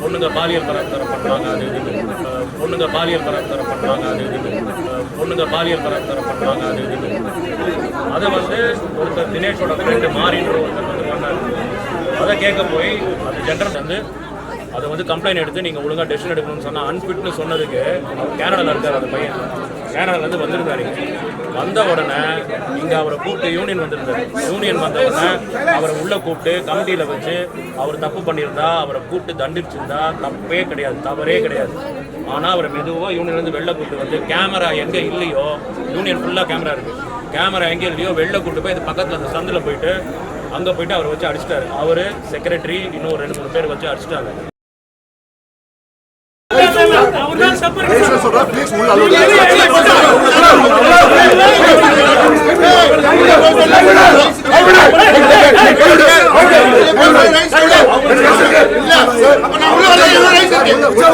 பொண்ணுங்க பாலியல் பலாத்காரம் பண்றாங்க அது பொண்ணுங்க பாலியல் பலாத்காரம் பண்றாங்க அது பொண்ணுங்க பாலியல் பலாத்காரம் அது அதை வந்து ஒருத்தர் தினேஷோட ஃப்ரெண்டு மாறின்ற ஒருத்தர் அதை கேட்க போய் அந்த ஜென்ரல் வந்து அதை வந்து கம்ப்ளைண்ட் எடுத்து நீங்கள் ஒழுங்காக டெசிஷன் எடுக்கணும்னு சொன்னால் அன்ஃபிட்னு சொன்னதுக்கு கேனடாவில் இருக்கார் அந்த பையன். கேனடாலேருந்து வந்திருந்தாரு. வந்த உடனே இங்கே அவரை கூப்பிட்டு யூனியன் வந்திருந்தாரு. யூனியன் வந்த உடனே அவரை உள்ளே கூப்பிட்டு கமிட்டியில் வச்சு அவர் தப்பு பண்ணியிருந்தா அவரை கூப்பிட்டு தண்டிச்சிருந்தா தப்பே கிடையாது தவறே கிடையாது. ஆனால் அவரை மெதுவாக யூனியன்லேருந்து வெளில கூப்பிட்டு வந்து கேமரா எங்கே இல்லையோ யூனியன் ஃபுல்லாக கேமரா இருக்குது கேமரா எங்கே இல்லையோ வெளில கூப்பிட்டு போய் இது பக்கத்தில் அந்த சந்தில் போயிட்டு அங்கே போயிட்டு அவரை வச்சு அடிச்சிட்டாரு அவர் செக்ரட்டரி இன்னும் ரெண்டு மூணு பேர் வச்சு அடிச்சிட்டாங்க கட்டுப்பாடில்லா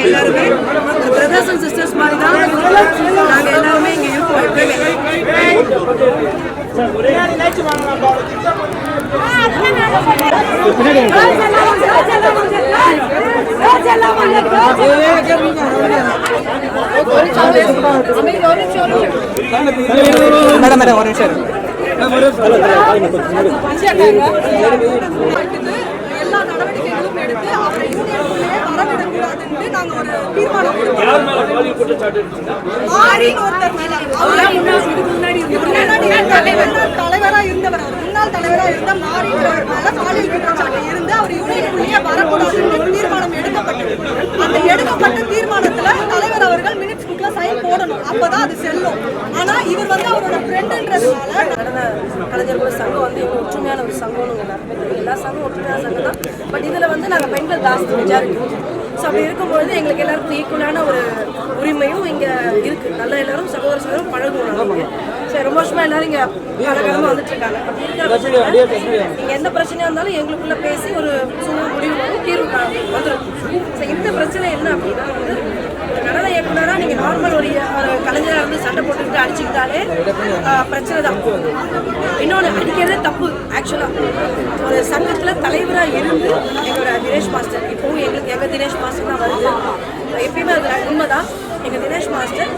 எல்லாருமே பிரதர்ஸ் அண்ட் சிஸ்டர்ஸ் மாதிரி தான் நாங்கள் எல்லாருமே இங்கே இருக்கோம் மேடம் மேடம் ஒரு நிமிஷம் எல்லா நடவடிக்கைகளும் எடுத்து அவரை யூனியனுக்குள்ளேயே வரவிடக்கூடாதுன்னு நாங்க ஒரு தீர்மானம் ஒருத்தர் மேல. தலைவர். இருந்தவர் அவர். முன்னாள் தலைவரா இருந்த மாறின்றவர் மேல பாலியல் குற்றச்சாட்டு இருந்து அவர் வரக்கூடாதுன்னு தீர்மானம் எடுக்கப்பட்டது. எடுக்கப்பட்ட தீர்மானத்துல தலைவர் அவர்கள் மினிட்ஸ் புக்ல சைன் போடணும். அப்பதான் அது செல்லும். ஆனா இவர் வந்து அவரோட ஃப்ரெண்டுன்றதுனால கலைஞர்களோட சங்கம் வந்து எவ்வளோ ஒற்றுமையான ஒரு சங்கம்னு தெரியும் எல்லா சங்கம் ஒற்றுமையான சங்கம் தான். பட் இதில் வந்து நாங்கள் பெண்கள் ஜாஸ்தி மெஜாரிட்டி ஸோ அப்படி இருக்கும்பொழுது எங்களுக்கு எல்லாருக்கும் ஈக்குவலான ஒரு உரிமையும் இங்கே இருக்குது நல்லா எல்லாரும் சகோதர சகோதரம் பழகுவோம் சரி ரொம்ப வருஷமா எல்லாரும் இங்கே பழகாமல் வந்துட்டு இருக்காங்க இங்கே எந்த பிரச்சனையாக இருந்தாலும் எங்களுக்குள்ள பேசி ஒரு சூழ்நிலை முடிவு தீர்வு வந்துடும் ஸோ இந்த பிரச்சனை என்ன அப்படின்னா வந்து ஒரு இயக்குனராக நீங்கள் நார்மல் ஒரு கலைஞராக இருந்து சண்டை போட்டுக்கிட்டு அடிச்சுக்கிட்டாலே பிரச்சனை தான். இன்னொன்று அடிக்கிறது தப்பு ஆக்சுவலாக ஒரு சங்கத்தில் தலைவராக இருந்து எங்களோட தினேஷ் மாஸ்டர் இப்போவும் எங்களுக்கு எங்கள் தினேஷ் மாஸ்டர் தான் வருது. எப்பயுமே அது உண்மைதான். எங்கள் தினேஷ் மாஸ்டர்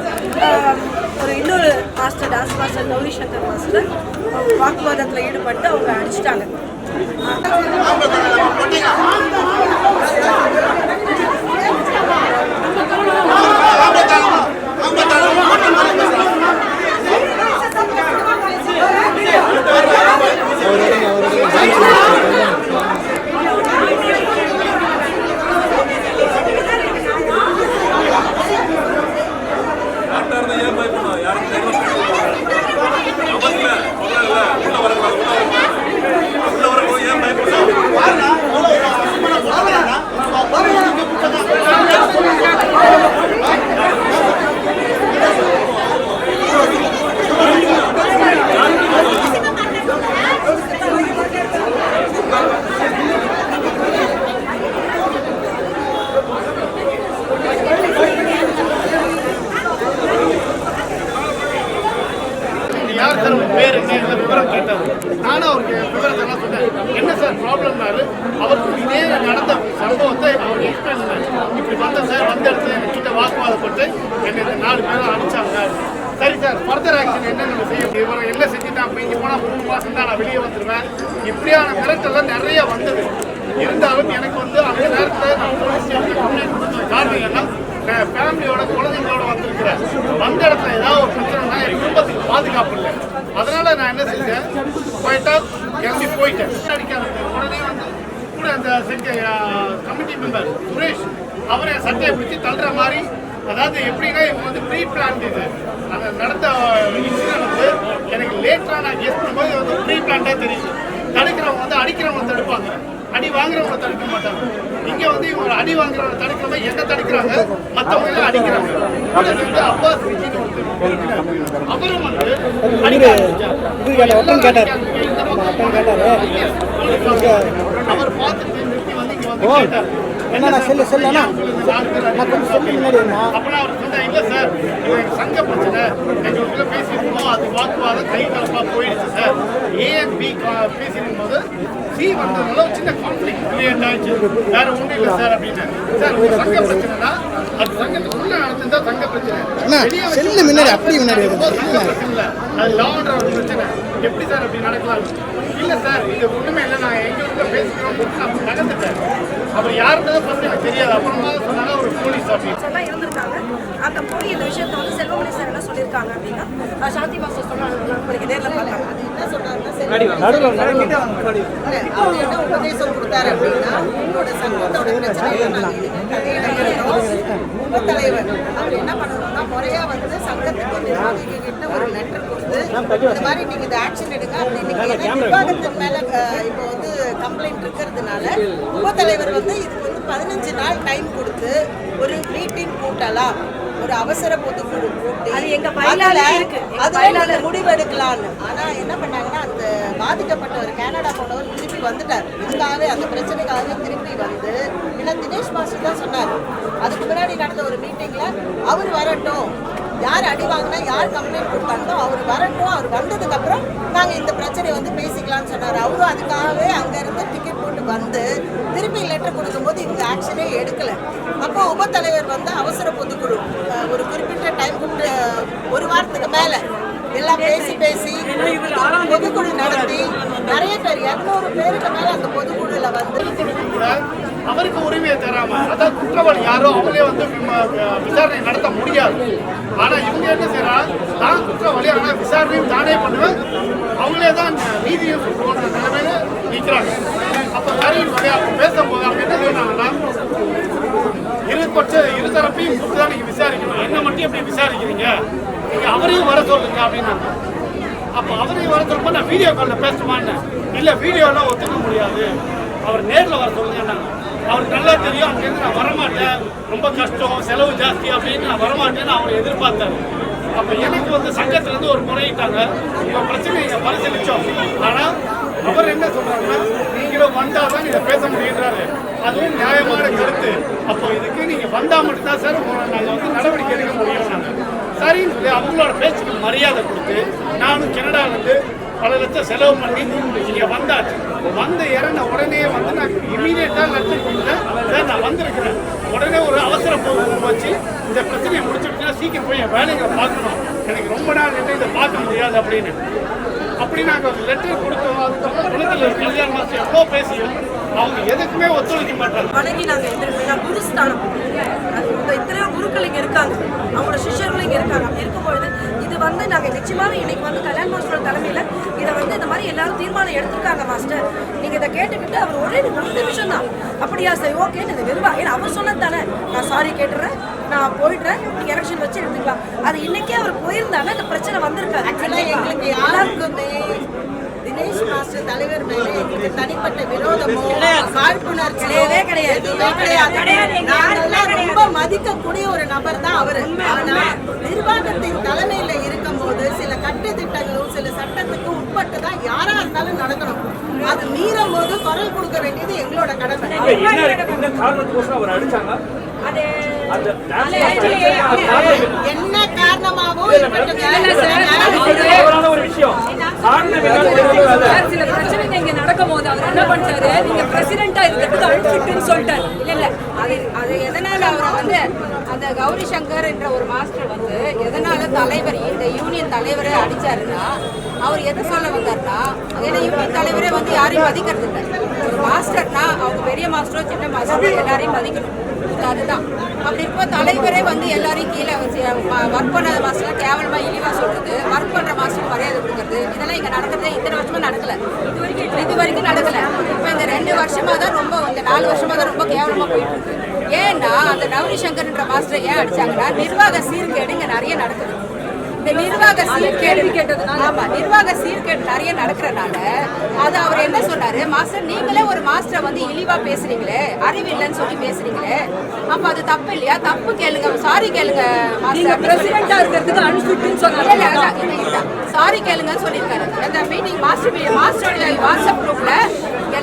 ஒரு இன்னொரு master dance master Gowri Shankar master வாக்குவாதத்தில் ஈடுபட்டு அவங்க அடிச்சிட்டாங்க யார் சார் உங்க பேர் என்ன விவரம் கேட்டார் நானும் அவருக்கு விவரத்தை எல்லாம் சொன்னேன் என்ன சார் ப்ராப்ளம்னாரு அவருக்கு இதே நடந்த சம்பவத்தை அவர் எக்ஸ்பிளைன் பண்ணார் இப்படி வந்த சார் வந்த இடத்துல என்கிட்ட வாக்குவாதப்பட்டு என்னை இந்த நாலு பேரும் அனுப்பிச்சாங்க சரி சார் ஃபர்தர் ஆக்ஷன் என்ன நம்ம செய்ய முடியும் இவரை என்ன செஞ்சுட்டான் அப்போ இங்கே போனால் மூணு மாதம் தான் நான் வெளியே வந்துடுவேன் இப்படியான மிரட்டெல்லாம் நிறைய வந்தது. இருந்தாலும் எனக்கு வந்து அந்த நேரத்தில் நான் போலீஸ் காரணம் என்ன ஃபேமிலியோட குழந்தைங்களோட வந்திருக்கிறேன் வந்த இடத்துல ஏதாவது ஒரு பிரச்சனைனா என் குடும்பத்துக்கு பாதுகாப்பு இல்லை. அதனால நான் என்ன செஞ்சேன்? போயிட்டா கிளம்பி போயிட்டேன். அடிக்காத உடனே வந்து கூட அந்த கமிட்டி மெம்பர் சுரேஷ் அவரை சட்டையை பிடிச்சி தள்ளுற மாதிரி அதாவது எப்படின்னா இவங்க வந்து ப்ரீ பிளான் இது. அந்த நடந்த இன்சிடென்ட் வந்து எனக்கு லேட்டாக நான் கெஸ் பண்ணும்போது வந்து ப்ரீ பிளான்டாக தெரியுது. தடுக்கிறவங்க வந்து அடிக்கிறவங்க தடுப்பாங்க. அடி வாங்குறவங்க தடுக்க மாட்டாங்க. இங்க வந்து இவங்க அடி வாங்குறவங்க தடுக்கிறவங்க என்ன தடுக்கிறாங்க? மத்தவங்க எல்லாம் அடிக்கிறாங்க. இருக்கிறார். அவரும் வந்து அவர் பார்த்துட்டு நிறுத்தி வந்து இங்க வந்து கேட்டார். என்ன செல்லு செல்லு நான் கொஞ்சம் சொல்லி முன்னாடி அப்பனா அவர் சொன்னா இல்ல சார் சங்க பிரச்சனை. எங்களுக்குள்ள பேசியிருக்கோம் அது வாக்குவாதம் கை கலப்பா போயிடுச்சு சார். ஏ அண்ட் பி பேசியிருக்கும் போது சி வந்ததுனால சின்ன கான்ஃபிளிக் கிரியேட் ஆயிடுச்சு. வேற ஒன்றும் இல்லை சார் அப்படின்னு. சார் சங்க பிரச்சனைனா அது சங்கத்துக்குள்ள நடந்ததா சங்க பிரச்சனை. செல்லு முன்னாடி, அப்படி முன்னாடி அது லான்ற ஒரு பிரச்சனை. எப்படி சார் அப்படி நடக்கலாம்? இல்ல சார் இது ஒண்ணுமே இல்லை. நான் எங்களுக்குள்ள பேசிக்கிறோம். நான் நகர்ந்துட்டேன் அப்புறம் யாருன்றதை ஃபர்ஸ்ட் எனக்கு தெரியாது. அப்புறமா சொன்னாங்க ஒரு போலீஸ் ஆஃபீஸ் எல்லாம் இருந்திருக்காங்க. அந்த போய் இந்த விஷயத்தை வந்து செல்வமணி சார் என்ன சொல்லியிருக்காங்க அப்படின்னா சாந்தி மாஸ்டர் சொன்னாங்க உங்களுக்கு நேரில் பார்த்தாங்க என்ன சொல்றாருன்னா சரி, அவர் என்ன உபதேசம் கொடுத்தாரு அப்படின்னா உங்களோட சங்கத்தோட தலைவர் அவர் என்ன பண்ணணும்னா முறையா வந்து சங்கத்துக்கு கிட்ட ஒரு லெட்டர் கொடுத்து இந்த மாதிரி நீங்க இந்த ஆக்ஷன் எடுங்க. அப்படின்னு நிர்வாகத்தின் மேல இப்போ வந்து கம்ப்ளைண்ட் இருக்கிறதுனால உப தலைவர் வந்து இதுக்கு வந்து பதினஞ்சு நாள் டைம் கொடுத்து ஒரு மீட்டிங் கூட்டலாம். ஒரு அவசர பொதுக்குழு கூட்டி அது எங்க அதுல- முடிவெடுக்கலாம்னு. ஆனா என்ன பண்ணாங்கன்னா அந்த பாதிக்கப்பட்டவர் கனடா போனவர் திருப்பி வந்துட்டார். இதுக்காகவே அந்த பிரச்சனைக்காகவே திருப்பி வந்து ஏன்னா தினேஷ் மாஸ்டர் தான் சொன்னார். அதுக்கு முன்னாடி நடந்த ஒரு மீட்டிங்ல அவர் வரட்டும். யார் அடி வாங்கினா யார் கம்ப்ளைண்ட் கொடுத்தாங்களோ அவர் வரட்டும் அவர் வந்ததுக்கு அப்புறம் இந்த பிரச்சனையை வந்து பேசிக்கலாம்னு சொன்னார். அவரும் அதுக்காகவே அங்கேருந்து டிக்கெட் போட்டு வந்து திருப்பி லெட்டர் கொடுக்கும்போது இவங்க ஆக்ஷனே எடுக்கலை. அப்போ உப தலைவர் வந்து அவசர பொதுக்குழு ஒரு குறிப்பிட்ட டைம் ஒரு வாரத்துக்கு மேலே எல்லாம் பேசி பேசி பொதுக்குழு நடத்தி நிறைய பேர் இரநூறு பேருக்கு மேலே அந்த பொதுக்குழுவில் வந்து அவருக்கு உரிமையை தராம அதாவது குற்றவாளி யாரோ அவங்களே வந்து விசாரணை நடத்த முடியாது. ஆனா இவங்க என்ன செய்யறாங்க நான் குற்றவாளி ஆனா விசாரணையும் தானே பண்ணுவேன். அவங்களே தான் நீதியும் போன்ற நிலைமையில நிற்கிறாங்க அப்ப கரீன் வகையாக பேசும்போது அவங்க என்ன சொன்னாங்கன்னா இருபட்ச இருதரப்பையும் கூப்பிட்டு தான் நீங்க விசாரிக்கணும். என்ன மட்டும் எப்படி விசாரிக்கிறீங்க? நீங்க அவரையும் வர சொல்லுங்க அப்படின்னாங்க. அப்போ அவரையும் வர சொல்லும்போது நான் வீடியோ காலில் பேசணுமான்னு இல்லை வீடியோலாம் ஒத்துக்க முடியாது. அவர் நேரில் வர சொல்லுங்கன்னாங்க. அவருக்கு நல்லா தெரியும். அங்கேருந்து நான் வரமாட்டேன். ரொம்ப கஷ்டம். செலவு ஜாஸ்தி அப்படின்னு நான் வரமாட்டேன்னு அவர் எதிர்பார்த்தாரு. அப்போ எனக்கு வந்து சங்கத்துலேருந்து ஒரு முறையிட்டாங்க உங்கள் பிரச்சனையை பரிசீலித்தோம் ஆனால் அவர் என்ன சொல்கிறாருன்னா நீங்களும் வந்தால் தான் இதை பேச முடியுன்றாரு அதுவும் நியாயமான கருத்து. அப்போ இதுக்கு நீங்கள் வந்தால் மட்டும்தான் சார் உங்களை நாங்கள் வந்து நடவடிக்கை எடுக்க முடியும். நாங்கள் சரின்னு சொல்லி அவங்களோட பேச்சுக்கு மரியாதை கொடுத்து நானும் கனடாவிலேருந்து பல லட்சம் செலவு பண்ணி இங்கே வந்தாச்சு. வந்து இறந்த உடனே வந்து நான் இமீடியட்டாக லட்சம் கொடுத்தேன். சார் நான் வந்திருக்கிறேன். உடனே ஒரு அவசர போக்கு வச்சு இந்த பிரச்சனையை முடிச்சுட்டுனா சீக்கிரம் போய் என் வேலைகளை பார்க்கணும். எனக்கு ரொம்ப நாள் நின்று இதை பார்க்க முடியாது அப்படின்னு. அப்படி நாங்கள் ஒரு லெட்டர் கொடுத்தோம். அதுக்கப்புறம் குளத்தில் கல்யாண மாதம் எவ்வளோ பேசியும். அவங்க எதுக்குமே ஒத்துழைக்க மாட்டாங்க. இப்போ நாங்க இத்தனையோ குருக்கள் இங்கே இருக்காங்க. அவங்களோட சிஷ்யர்களும் இங்கே இருக்காங்க. அப்படி இருக்கும்பொழுது இது வந்து நாங்கள் நிச்சயமாக இன்னைக்கு வந்து கல்யாண மாஸ்டரோட தலைமையில இதை வந்து இந்த மாதிரி எல்லாரும் தீர்மானம் எடுத்திருக்காங்க மாஸ்டர். நீங்கள் இதை கேட்டுக்கிட்டு அவர் ஒரே மூணு நிமிஷம் தான். அப்படியா சரி ஓகேன்னு இது நிர்வா ஏன்னா அவர் சொன்னது தானே. நான் சாரி கேட்டுறேன். நான் போயிடுறேன். எலெக்ஷன் வச்சு எடுத்துக்கலாம். அது இன்னைக்கே அவர் போயிருந்தாங்க இந்த பிரச்சனை வந்திருக்காரு எங்களுக்கு எங்களுக்கு யாருக்குமே தினேஷ் மாஸ்டர் தலைவர் மேல எங்களுக்கு தனிப்பட்ட விரோதமோ காழ்ப்புணர்ச்சி கிடையவே கிடையாது. எதுவுமே கிடையாது. நாங்கெல்லாம் ரொம்ப மதிக்கக்கூடிய ஒரு நபர் தான் அவரு ஆனா நிர்வாகத்தின் தலைமையில இருக்கும்போது சில கட்டு திட்டங்களும் சில சட்டத்துக்கும் உட்பட்டு தான் யாரா இருந்தாலும் நடக்கணும். அது மீறும் போது குரல் கொடுக்க வேண்டியது எங்களோட கடமை. என்ன காரணமாகவும். சில பிரச்சனைங்க இங்க நடக்கும் போது அவர் என்ன பண்ணிட்டாரு நீங்க பிரசிடென்டா இருக்கிறதுக்கு அழிச்சிட்டுன்னு சொல்லிட்டாரு. இல்ல இல்ல. அது அது எதனால அவரை வந்து அந்த கௌரி சங்கர் என்ற ஒரு மாஸ்டர் வந்து எதனால தலைவர் இந்த யூனியன் தலைவரை அடிச்சாருன்னா அவர் எதை சொல்ல வந்தாருன்னா ஏன்னா யூனியன் தலைவரே வந்து யாரையும் மதிக்கிறது இல்லை ஒரு மாஸ்டர்னா அவங்க பெரிய மாஸ்டரோ சின்ன மாஸ்டரோ எல்லாரையும் மதிக்கணும். இது அதுதான் அப்படி இருப்போ தலைவரே வந்து எல்லாரையும் கீழே வச்சு ஒர்க் பண்ணாத மாஸ்டர் கேவலமா இழிவா சொல்றது ஒர்க் பண்ற மாஸ்டர் மரியாதை கொடுக்கறது இதெல்லாம் இங்க நடக்கிறதே இத்தனை வருஷமா நடக்கல. இது வரைக்கும் இது வரைக்கும் நடக்கல. இப்போ இந்த ரெண்டு வருஷமா தான் ரொம்ப இந்த நாலு வருஷமா தான் ரொம்ப கேவலமா போயிட்டு இருக்கு ஏன்னா அந்த நவரி சங்கர்ன்ற மாஸ்டர் ஏன் அடிச்சாங்கன்னா நிர்வாக சீர்கேடு இங்க நிறைய நடக்குது. இந்த நிர்வாக சீர்கேடு கேட்டது ஆமா நிர்வாக சீர்கேடு நிறைய நடக்கிறனால அது அவர் என்ன சொன்னாரு? மாஸ்டர் நீங்களே ஒரு மாஸ்டரை வந்து இழிவா பேசுறீங்களே அறிவு இல்லைன்னு சொல்லி பேசுறீங்களே அப்ப அது தப்பு இல்லையா? தப்பு கேளுங்க சாரி கேளுங்க மாஸ்டர். பிரசிடென்டா இருக்கிறதுக்கு அனுப்பிட்டுன்னு சொன்னாங்க சாரி கேளுங்கன்னு சொல்லியிருக்காரு. அந்த மீட்டிங் மாஸ்டர் மாஸ்டருடைய வாட்ஸ்அப் குரூப்ல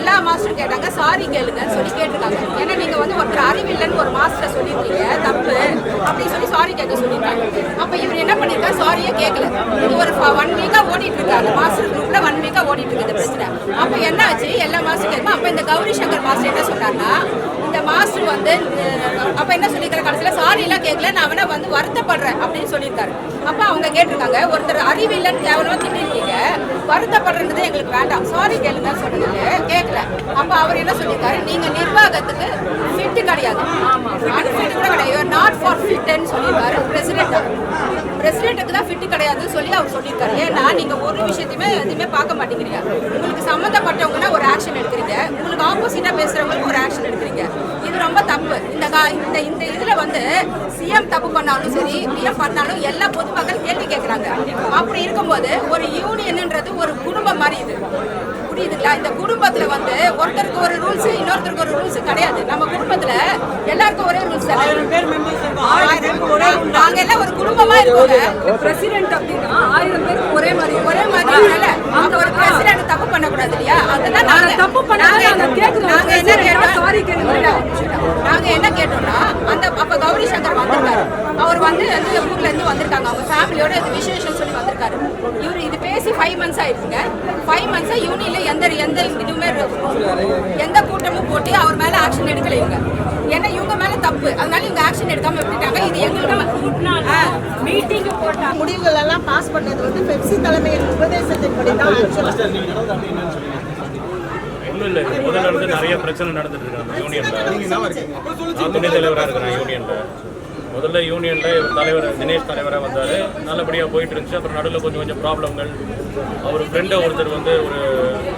எல்லா மாஸ்டரும் கேட்டாங்க சாரி கேளுங்கன்னு சொல்லி கேட்டிருக்காங்க. ஏன்னா நீங்க வந்து ஒருத்தர் அறிவில்லைன்னு ஒரு மாஸ்டர் சொல்லியிருக்கீங்க தப்பு அப்படின்னு சொல்லி சாரி கேட்க சொல்லியிருக்காங்க அப்ப இவர் என்ன பண்ணிருக்காரு? சாரியே கேட்கல இது ஒரு ஒன் வீக்கா ஓடிட்டு இருக்காங்க மாஸ்டர் குரூப்ல ஒன் வீக்கா ஓடிட்டு இருக்கு இந்த பிரச்சனை. அப்ப என்ன ஆச்சு? எல்லா மாஸ்டர் கேட்கும் அப்ப இந்த கௌரி சங்கர் மாஸ்டர் என்ன சொன்னார்னா இந்த மாஸ்டர் வந்து அஹ், அப்ப என்ன சொல்லியிருக்காரு கடைசியில? சாரி எல்லாம் கேட்கல நான் வேணா வந்து வருத்தப்படுறேன் அப்படின்னு சொல்லியிருக்காரு. அப்ப அவங்க கேட்டிருக்காங்க ஒருத்தர் அறிவு இல்லைன்னு கேவலமா திட்டிருக்கீங்க. வருத்தப்படுறது எங்களுக்கு வேண்டாம். சாரி கேளுங்க சொன்னதுக்கு கேட்கல அப்ப அவர் என்ன சொல்லியிருக்காரு நீங்க நிர்வாகத்துக்கு ஃபிட் கிடையாது. அன்ஃபிட் கூட கிடையாது. நாட் ஃபார் ஃபிட்னு சொல்லியிருக்காரு. பிரசிடென்ட் பிரசிடென்ட்டுக்கு தான் ஃபிட் கிடையாதுன்னு சொல்லி அவர் சொல்லியிருக்காரு. ஏன்னா நீங்க ஒரு விஷயத்தையுமே எதுவுமே பார்க்க மாட்டேங்கிறீங்க. உங்களுக்கு சம்மந்தப்பட்டவங்கன்னா ஒரு ஆக்ஷன் எடுக்கிறீங்க. உங்களுக்கு ஆப்போசிட்டா பேசுறவங்களுக்கு ஒரு ஆக்ஷன் எடுக்கிறீங்க. இது ரொம்ப தப்பு. இந்த கா- இந்த இந்த இதுல வந்து சிஎம் தப்பு பண்ணாலும் சரி பிஎம் பண்ணாலும் எல்லா பொதுமக்கள் கேள்வி கேட்கறாங்க அப்படி இருக்கும்போது ஒரு யூனியன்ன்றது ஒரு குடும்பம் மாதிரி இது. புரியுதுங்களா? இந்த குடும்பத்துல வந்து ஒருத்தருக்கு ஒரு ரூல்ஸ் இன்னொருத்தருக்கு ஒரு ரூல்ஸ் கிடையாது. நம்ம குடும்பத்துல எல்லாருக்கும் ஒரே ரூல்ஸ் நாங்க எல்லாம் ஒரு குடும்பமா இருக்கோங்க. பிரசிடென்ட் அப்படின்னா ஆயிரம் பேருக்கு ஒரே மாதிரி ஒரே மாதிரி இல்ல அங்க ஒரு பிரசிடென்ட் தப்பு பண்ண கூடாது இல்லையா? அதெல்லாம் நாங்க. தப்பு பண்ணாங்க நாங்க கேக்குறோம் நாங்க என்ன கேட்டோம்? சாரி நாங்க என்ன கேட்டோம்னா அந்த அப்ப கௌரி சங்கர் வந்திருக்காரு. அவர் வந்து இந்த ஊர்ல இருந்து வந்திருக்காங்க. அவங்க ஃபேமிலியோட இது விசேஷம் சொல்லி வந்திருக்காரு. இவரு இது பேசி ஃபைவ் மந்த்ஸ் ஆயிடுச்சுங்க ஃபைவ் மந்த்ஸா யூனியன்ல எந்த எந்த இதுவுமே எந்த கூட்டமும் போட்டு அவர் மேல ஆக்ஷன் எடுக்கல இவங்க. ஏன்னா இவங்க மேல தப்பு. அதனால இவங்க ஆக்ஷன் எடுக்காம விட்டுட்டாங்க. இது எங்களுக்கு மீட்டிங் போட்டா முடிவுகள் எல்லாம் பாஸ் பண்ணது வந்து பெப்சி தான் actual. இன்னும் இல்லை முதல்ல இருந்து நிறைய பிரச்சனை நடந்துட்டு இருக்கு. அந்த யூனியன்ல. நான் துணை தலைவராக இருக்கிறேன் யூனியன்ல. முதல்ல யூனியன்ல இவர் தலைவர் தினேஷ் தலைவராக வந்தார். நல்லபடியாக போயிட்டு இருந்துச்சு. அப்புறம் நடுவில் கொஞ்சம் கொஞ்சம் ப்ராப்ளங்கள். அவர் ஃப்ரெண்டை ஒருத்தர் வந்து ஒரு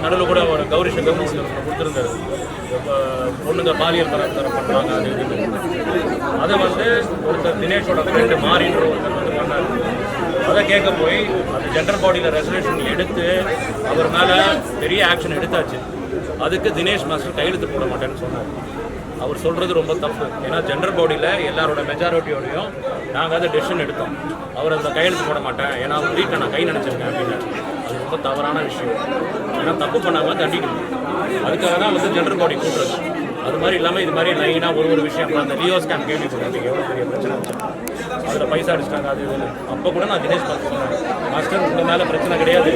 நடுவில் கூட ஒரு கௌரி சங்கர்னு ஒருத்தர் கொடுத்துருந்தாரு. இப்போ பொண்ணுங்க பாலியல் பலாத்காரம் பண்ணுறாங்க அது அதை வந்து ஒருத்தர் தினேஷோட ஃப்ரெண்டு மாறின்ற ஒருத்தர் வந்து அதை கேட்க போய் அந்த ஜென்ரல் பாடியில் ரெசல்யூஷன் எடுத்து அவர் மேலே பெரிய ஆக்ஷன் எடுத்தாச்சு. அதுக்கு தினேஷ் மாஸ்டர் கையெழுத்து போட மாட்டேன்னு சொன்னார். அவர் சொல்கிறது ரொம்ப தப்பு. ஏன்னா ஜென்ரல் பாடியில் எல்லாரோட மெஜாரிட்டியோடையும் நாங்கள் அதை டெசிஷன் எடுத்தோம். அவர் அதில் கையெழுத்து போட மாட்டேன். ஏன்னா அவர் வீட்டில் நான் கை நினச்சிருக்கேன் அப்படின்னு. அது ரொம்ப தவறான விஷயம். ஏன்னா தப்பு பண்ணாமல் தண்டிக்கணும். அதுக்காக தான் வந்து ஜென்ரல் பாடி கூட்டுறது அது மாதிரி இல்லாமல் இது மாதிரி லைனாக ஒரு ஒரு விஷயம் அந்த லியோ ஸ்கேம் கேள்விப்பட்டிருக்கீங்க எவ்வளோ பெரிய பிரச்சனை அதில் பைசா அடிச்சிட்டாங்க அது இதுன்னு அப்போ கூட நான் தினேஷ் பார்த்து சொன்னேன் மாஸ்டர் உங்கள் மேலே பிரச்சனை கிடையாது.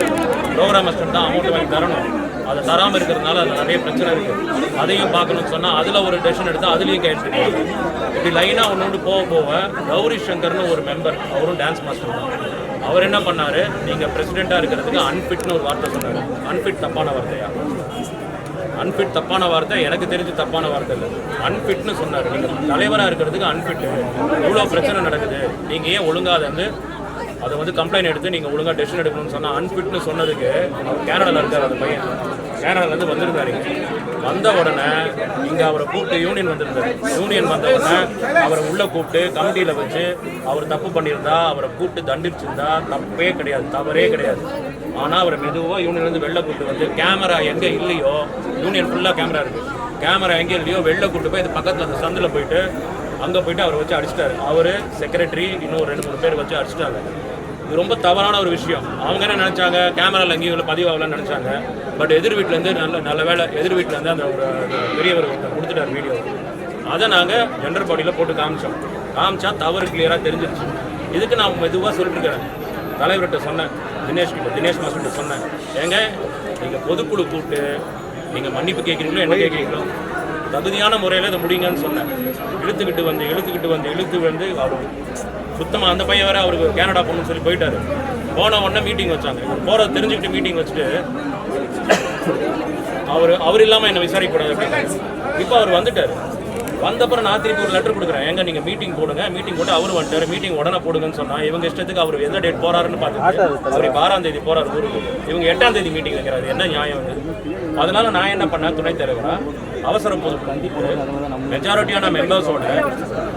ப்ரோக்ராம் மாஸ்டர் தான் அமௌண்ட் வாங்கி தரணும். அதை தராமல் இருக்கிறதுனால அதில் நிறைய பிரச்சனை இருக்குது அதையும் பார்க்கணும்னு சொன்னால் அதில் ஒரு டெசிஷன் எடுத்து அதுலேயும் கையெழுத்து போடுவாங்க. இப்படி லைனாக ஒன்று ஒன்று போக போக கௌரி சங்கர்னு ஒரு மெம்பர் அவரும் டான்ஸ் மாஸ்டர் தான். அவர் என்ன பண்ணார்? நீங்கள் பிரசிடெண்ட்டாக இருக்கிறதுக்கு அன்ஃபிட்னு ஒரு வார்த்தை சொன்னார். அன்ஃபிட் தப்பான வார்த்தையா? அன்ஃபிட் தப்பான வார்த்தை எனக்கு தெரிஞ்சு தப்பான வார்த்தை இல்லை. அன்ஃபிட்னு சொன்னார். நீங்கள் தலைவராக இருக்கிறதுக்கு அன்ஃபிட் இவ்வளோ பிரச்சனை நடக்குது. நீங்கள் ஏன் ஒழுங்காக வந்து அதை வந்து கம்ப்ளைண்ட் எடுத்து நீங்கள் ஒழுங்காக டெசிஷன் எடுக்கணும்னு சொன்னால் அன்ஃபிட்னு சொன்னதுக்கு அவர் கேனடாவில் இருக்கார் அந்த பையன். கேனடாலேருந்து வந்திருந்தாரு வந்த உடனே இங்கே அவரை கூப்பிட்டு யூனியன் வந்திருந்தாரு. யூனியன் வந்த உடனே அவரை உள்ளே கூப்பிட்டு கமிட்டியில் வச்சு அவர் தப்பு பண்ணியிருந்தா அவரை கூப்பிட்டு தண்டிச்சிருந்தா தப்பே கிடையாது தவறே கிடையாது. ஆனால் அவரை மெதுவாக யூனியன்லேருந்து வெளில கூப்பிட்டு வந்து கேமரா எங்கே இல்லையோ யூனியன் ஃபுல்லாக கேமரா இருக்குது கேமரா எங்கே இல்லையோ வெளில கூப்பிட்டு போய் இது பக்கத்தில் அந்த சந்தில் போயிட்டு அங்கே போயிட்டு அவரை வச்சு அடிச்சிட்டாரு. அவர் செக்ரட்டரி இன்னும் ரெண்டு மூணு பேர் வச்சு அடிச்சிட்டாங்க. இது ரொம்ப தவறான ஒரு விஷயம். அவங்க என்ன நினச்சாங்க? கேமராவில் எங்கேயும் இல்லை பதிவாகலன்னு நினச்சாங்க. பட் எதிர் வீட்டிலேருந்து நல்ல நல்ல வேலை எதிர் வீட்டிலேருந்து அந்த ஒரு பெரியவர் கொடுத்துட்டார் வீடியோ அதை நாங்கள் ஜெண்டர் பாடியில் போட்டு காமிச்சோம். காமிச்சா தவறு கிளியராக தெரிஞ்சிருச்சு. இதுக்கு நான் மெதுவாக சொல்லிட்டுருக்கிறேன். தலைவர்கிட்ட சொன்னேன். தினேஷ் கிட்ட தினேஷ் மாஸ்டர்கிட்ட சொன்னேன். ஏங்க நீங்கள் பொதுக்குழு கூப்பிட்டு நீங்கள் மன்னிப்பு கேட்குறீங்களோ என்ன கேட்குறீங்களோ? தகுதியான முறையில் இதை முடிங்கன்னு சொன்னேன். இழுத்துக்கிட்டு வந்து இழுத்துக்கிட்டு வந்து இழுத்து வந்து அவர் சுத்தமாக அந்த பையன் வேற அவருக்கு கேனடா போகணும்னு சொல்லி போயிட்டாரு. போன உடனே மீட்டிங் வச்சாங்க. இவர் போகிறத தெரிஞ்சுக்கிட்டு மீட்டிங் வச்சுட்டு அவர் அவர் இல்லாமல் என்னை விசாரிக்கக்கூடாது அப்படின்னு இப்போ அவர் வந்துட்டார். வந்தப்புறம் நான் திருப்பி ஒரு லெட்டர் கொடுக்குறேன். எங்க நீங்கள் மீட்டிங் போடுங்க. மீட்டிங் போட்டு அவர் வந்துட்டார். மீட்டிங் உடனே போடுங்கன்னு சொன்னா இவங்க இஷ்டத்துக்கு அவர் எந்த டேட் போறாருன்னு பார்த்துட்டு அவர் இப்போ ஆறாம் தேதி போறாரு ஊருக்கு. இவங்க எட்டாம் தேதி மீட்டிங் வைக்கிறாரு. என்ன நியாயம் இது? அதனால நான் என்ன பண்ணேன்? துணைத் தலைவரா அவசர பொதுக்குழு மெஜாரிட்டியான மெம்பர்ஸோட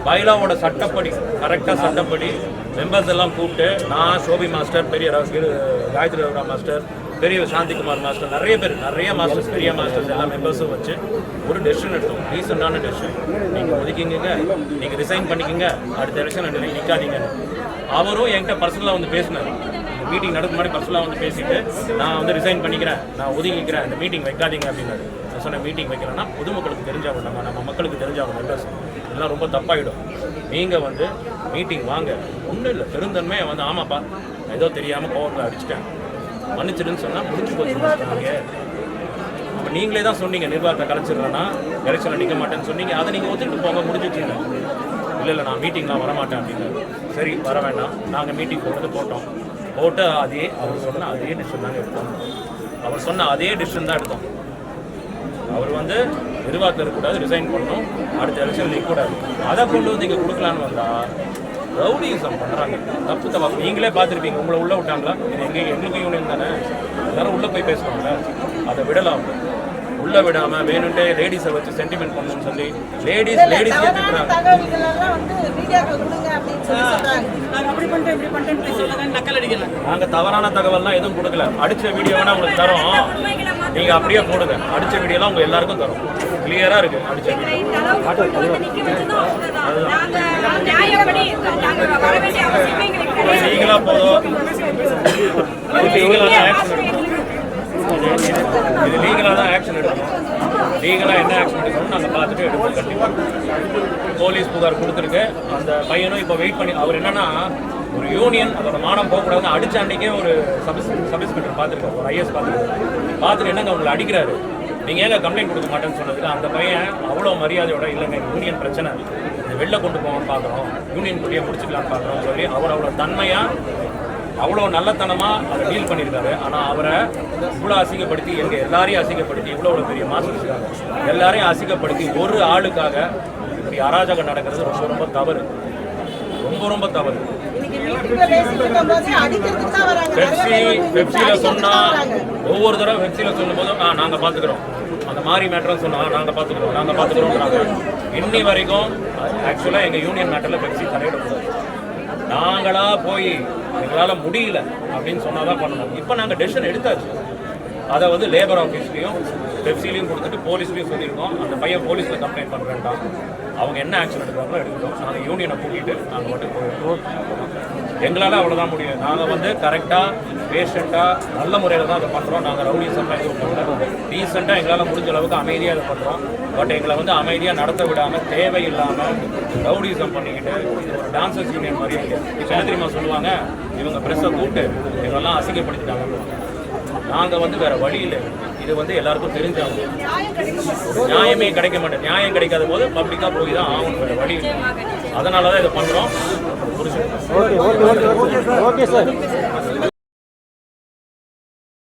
பைலாவோட சட்டப்படி கரெக்டாக சட்டப்படி மெம்பர்ஸ் எல்லாம் கூப்பிட்டு நான் சோபி மாஸ்டர் பெரிய காயத்ரி மாஸ்டர் பெரிய சாந்திகுமார் மாஸ்டர் நிறைய பேர் நிறைய மாஸ்டர்ஸ் பெரிய மாஸ்டர்ஸ் எல்லா மெம்பர்ஸும் வச்சு ஒரு டெசிஷன் எடுத்தோம். ரீசெண்டான டெசிஷன் நீங்கள் ஒதுக்கிங்க நீங்கள் ரிசைன் பண்ணிக்கங்க அடுத்த எலெக்ஷன் ரெண்டு நிற்காதீங்கன்னு அவரும் என்கிட்ட பர்சனலாக வந்து பேசினார். மீட்டிங் நடக்கும் முன்னாடி பர்சனலாக வந்து பேசிட்டு நான் வந்து ரிசைன் பண்ணிக்கிறேன் நான் ஒதுங்கிக்கிறேன் இந்த மீட்டிங் வைக்காதீங்க அப்படின்னாரு. நான் சொன்ன மீட்டிங் வைக்கலன்னா பொதுமக்களுக்கு தெரிஞ்சாகும் நம்ம நம்ம மக்களுக்கு தெரிஞ்சாகும் மெம்பர்ஸ் இதெல்லாம் ரொம்ப தப்பாயிடும். நீங்கள் வந்து மீட்டிங் வாங்க. ஒன்றும் இல்லை பெருந்தன்மையை வந்து ஆமாப்பா ஏதோ தெரியாமல் கோவத்தில் அடிச்சிட்டேன். மன்னிச்சிடுன்னு சொன்னால் முடிஞ்சு போச்சு இப்போ நீங்களே தான் சொன்னீங்க நிர்வாகத்தை கலைச்சிடுறேன்னா எலெக்ஷனில் நிற்க மாட்டேன்னு சொன்னீங்க. அதை நீங்கள் ஒத்துக்கிட்டு போங்க முடிஞ்சிச்சுங்க. இல்லை இல்லை நான் மீட்டிங்லாம் வரமாட்டேன் அப்படின்னு சரி வர வேண்டாம். நாங்கள் மீட்டிங் போட்டு போட்டோம். போட்டு அதே அவர் சொன்ன அதே டிசிஷன் தாங்க எடுத்தோம். அவர் சொன்ன அதே டிசிஷன் தான் எடுத்தோம். அவர் வந்து நிர்வாகத்தில் இருக்கக்கூடாது ரிசைன் பண்ணணும். அடுத்த எலெக்ஷன் நிற்கக்கூடாது அதை கொண்டு வந்து இங்கே கொடுக்கலான்னு வந்தால் ரவுடிசம் பண்ணுறாங்க தப்பு தப்பா. நீங்களே பார்த்துருப்பீங்க. உங்களை உள்ளே விட்டாங்களா? இது எங்கே எங்களுக்கு யூனியன் தானே? எல்லாரும் உள்ளே போய் பேசுவாங்க அதை விடலாம். உள்ளே விடாமல் வேணுன்ட்டே லேடிஸை வச்சு சென்டிமெண்ட் பண்ணணும்னு சொல்லி லேடிஸ் லேடிஸ் நாங்கள் தவறான தகவல்லாம் எதுவும் கொடுக்கல. அடிச்ச வீடியோ வேணா உங்களுக்கு தரோம். நீங்கள் அப்படியே போடுங்க. அடிச்ச வீடியோலாம் உங்க எல்லாருக்கும் தரும். கிளியராக இருக்கு. நீங்களா போதும். லீகலாக தான் ஆக்ஷன் எடுக்கணும். இது லீகலாக தான் ஆக்ஷன் எடுக்கணும். லீகலாக என்ன ஆக்ஷன் எடுக்கணும் நாங்கள் பார்த்துட்டு எடுப்போம் கண்டிப்பாக போலீஸ் புகார் கொடுத்துருக்கு. அந்த பையனும் இப்போ வெயிட் பண்ணி அவர் என்னன்னா ஒரு யூனியன் அதோட மானம் போகக்கூடாதுன்னு அடிச்ச அன்னைக்கே ஒரு சபிஸ் சபிஸ்பெக்டர் பார்த்துருக்காரு. ஒரு ஐஎஸ் பார்த்துருக்காரு. பார்த்துட்டு என்னங்க உங்களை அடிக்கிறாரு? நீங்கள் ஏங்க கம்ப்ளைண்ட் கொடுக்க மாட்டேன்னு சொன்னதுக்கு அந்த பையன் அவ்வளோ மரியாதையோட இல்லைங்க யூனியன் பிரச்சனை இந்த வெளில கொண்டு போக பார்க்குறோம் யூனியன் குடியை முடிச்சுக்கலாம்னு பார்க்குறோம் சொல்லி அவர் அவ்வளோ தன்மையாக அவ்வளோ நல்லத்தனமாக அதை டீல் பண்ணியிருக்காரு. ஆனால் அவரை இவ்வளோ அசிங்கப்படுத்தி எங்கள் எல்லாரையும் அசிங்கப்படுத்தி இவ்வளோ ஒரு பெரிய மாசம் இருக்காங்க எல்லாரையும் அசிங்கப்படுத்தி ஒரு ஆளுக்காக இப்படி அராஜகம் நடக்கிறது ரொம்ப ரொம்ப தவறு. ரொம்ப ரொம்ப தவறு. பெப்சி பெப்சியில் சொன்னா ஒவ்வொரு தடவை பெப்சியில் சொல்லும்போது ஆ நாங்கள் பார்த்துக்குறோம் அந்த மாதிரி மேட்டர்னு சொன்னா நாங்கள் பார்த்துக்குறோம் நாங்கள் பார்த்துக்குறோம்ன்றாங்க இன்னி வரைக்கும் ஆக்சுவலாக எங்கள் யூனியன் மேட்டரில் பெப்சி தலையிடக்கூடாது நாங்களா போய் எங்களால் முடியல அப்படின்னு சொன்னாதான் பண்ணணும். இப்போ நாங்கள் டெசிஷன் எடுத்தாச்சு. அதை வந்து லேபர் ஆஃபீஸ்லேயும் பெப்சிலையும் கொடுத்துட்டு போலீஸ்லையும் சொல்லியிருக்கோம். அந்த பையன் போலீஸில் கம்ப்ளைண்ட் பண்ணுறேன்ட்டான் அவங்க என்ன ஆக்ஷன் எடுக்கிறாங்களோ எடுக்கட்டும் நாங்கள் யூனியனை கூட்டிகிட்டு நாங்கள் மட்டும் போயிடுவோம் எங்களால் அவ்வளோதான் முடியும் நாங்கள் வந்து கரெக்டாக பேஷண்ட்டாக நல்ல முறையில் தான் அதை பண்ணுறோம் நாங்கள் ரவுடிசம்லாம் எதுவும் பண்ணல ரீசெண்டாக எங்களால் முடிஞ்ச அளவுக்கு அமைதியாக இதை பண்ணுறோம் பட் எங்களை வந்து அமைதியாக நடத்த விடாமல் தேவையில்லாமல் ரவுடிசம் பண்ணிக்கிட்டு இது ஒரு டான்சர்ஸ் யூனியன் மாதிரி இப்போ என்ன தெரியுமா சொல்லுவாங்க இவங்க ப்ரெஸ்ஸை கூப்பிட்டு இவங்கெல்லாம் அசிங்கப்படுத்திட்டாங்க. நாங்கள் வந்து வேற வழி இல்லை இது வந்து எல்லாருக்கும் தெரிஞ்சாங்க நியாயமே கிடைக்க மாட்டேன் நியாயம் கிடைக்காத போது பப்ளிக்காக போய் தான் ஆகணும் வேற வழி இல்லை அதனால தான் இதை பண்ணுறோம் புரிஞ்சுக்கணும் ஓகே ஓகே ஓகே சார்